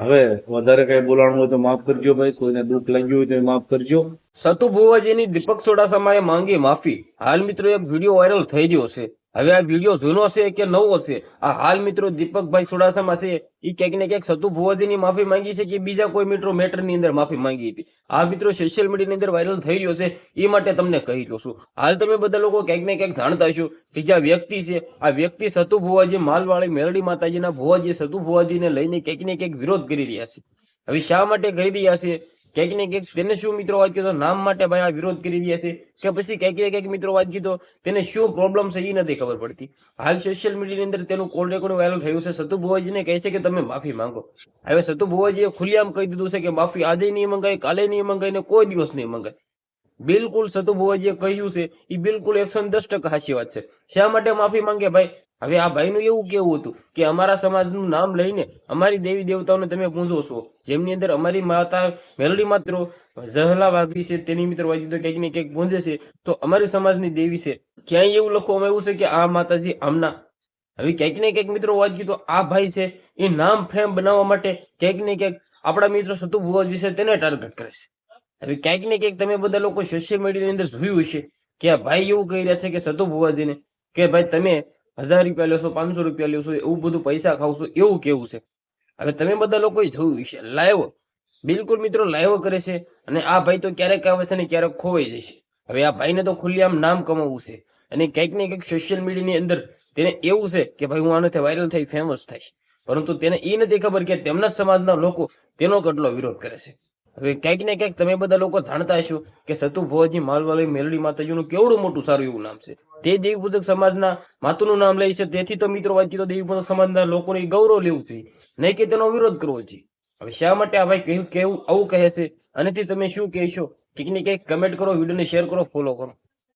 હવે વધારે કઈ બોલાણું હોય તો માફ કરજો ભાઈ, કોઈને દુઃખ લાગ્યું હોય તો માફ કરજો. સતુ ભુવાજીની દીપક સોડાસામાએ માંગી માફી. હાલ મિત્રો, એક વીડિયો વાયરલ થઈ ગયો છે. હવે આ વીડિયો જૂનો છે કે નવો છે? આ હાલ મિત્રો દીપકભાઈ સોડાસામાં છે. એ ક્યાંક ને ક્યાંક સતુ ભુવાજીની માફી માંગી છે કે બીજા કોઈ મિત્રો મેટરની અંદર માફી માંગી હતી. આ મિત્રો સોશિયલ મીડિયાની અંદર વાયરલ થઈ રહ્યો છે. એ માટે તમને કહી દઉં છું. હાલ તમે બધા લોકો ક્યાંક ને ક્યાંક જાણતા છો કે જે વ્યક્તિ છે, આ વ્યક્તિ સતુ ભુવાજી માલવાળી મેરડી માતાજીના ભુવાજી સતુ ભુવાજીને લઈને ક્યાંક ને ક્યાંક વિરોધ કરી રહ્યા છે. હવે શા માટે કરી રહ્યા છે? ક્યાંક ને ક્યાંક તેને શું મિત્રો વાત કીધો? નામ માટે ભાઈ આ વિરોધ કરી રહ્યા છે. કે પછી ક્યાંક ને ક્યાંક મિત્રો વાત કીધો, તેને શું પ્રોબ્લેમ છે એ નથી ખબર પડતી. હાલ સોશિયલ મીડિયાની અંદર તેનું કોલ રેકોર્ડ વાયરલ થયું છે. સતુ ભુવાજીને કહે છે કે તમે માફી માંગો. હવે સતુ ભુવાજીએ ખુલ્લેઆમ કહી દીધું છે કે માફી આજે નહીં મંગાય, કાલે નહીં મંગાય ને કોઈ દિવસ નહીં મંગાય. બિલકુલ સતુભુવા જે કહ્યું છે એ બિલકુલ એકસો દસ ટકા હાચી વાત છે. શા માટે માફી માંગે ભાઈ? હવે આ ભાઈનું એવું કેવું હતું કે અમારા સમાજનું નામ લઈને અમારી દેવી દેવતાઓને તમે પૂંજો છો. જેમની અંદર અમારી માતા મેલડી માત્ર ઝહલા વાગી છે, તેની મિત્ર વાગી તો ક્યાંક ને ક્યાંક પૂંજે છે, તો અમારી સમાજની દેવી છે. ક્યાંય એવું લખવામાં આવ્યું છે કે આ માતાજી આમના. હવે ક્યાંક ને ક્યાંક મિત્રો વાત તો આ ભાઈ છે, એ નામ ફ્રેમ બનાવવા માટે ક્યાંક ને ક્યાંક આપણા મિત્રો સતુ ભુવાજી છે, તેને ટાર્ગેટ કરે છે. હવે ક્યાંક ને ક્યાંક તમે બધા લોકો સોશિયલ મીડિયાની અંદર જોયું હશે કે ભાઈ એવું કહી રહ્યા છે કે સતુ ભુવાજીને કે ભાઈ તમે હજાર રૂપિયા લેશો, પાંચસો રૂપિયા લેશો, એવું બધું પૈસા ખાવશો, એવું કેવું છે? હવે તમે બધા લોકોએ જોયું હશે લાઈવ બિલકુલ મિત્રો લાઈવ કરે છે અને આ ભાઈ તો ક્યારેક આવે છે ને ક્યારેક ખોવાઈ જાય છે. હવે આ ભાઈને તો ખુલ્લેઆમ નામ કમાવવું છે અને ક્યાંક ને કંઈક સોશિયલ મીડિયાની અંદર તેને એવું છે કે ભાઈ હું આનાથી વાયરલ થઈ ફેમસ થઈશ. પરંતુ તેને એ નથી ખબર કે તેમના સમાજના લોકો તેનો કેટલો વિરોધ કરે છે. હવે ક્યાંક ને ક્યાંક તમે બધા લોકો જાણતા હશો કે સતુ માલવાળી મેલડી માતાજીનું કેવડું મોટું સારું એવું નામ છે. તે દેવી પૂજક સમાજના માતુનું નામ લે છે. તેથી તો મિત્રો વાંચી તો દેવી પૂજક સમાજના લોકોને ગૌરવ લેવું જોઈએ નહીં કે તેનો વિરોધ કરવો જોઈએ હવે શા માટે આ ભાઈ કહ્યું કેવું આવું કહે છે? અને તમે શું કહેશો? કંઈક ને કંઈક કમેન્ટ કરો, વિડીયોને શેર કરો ફોલો કરો.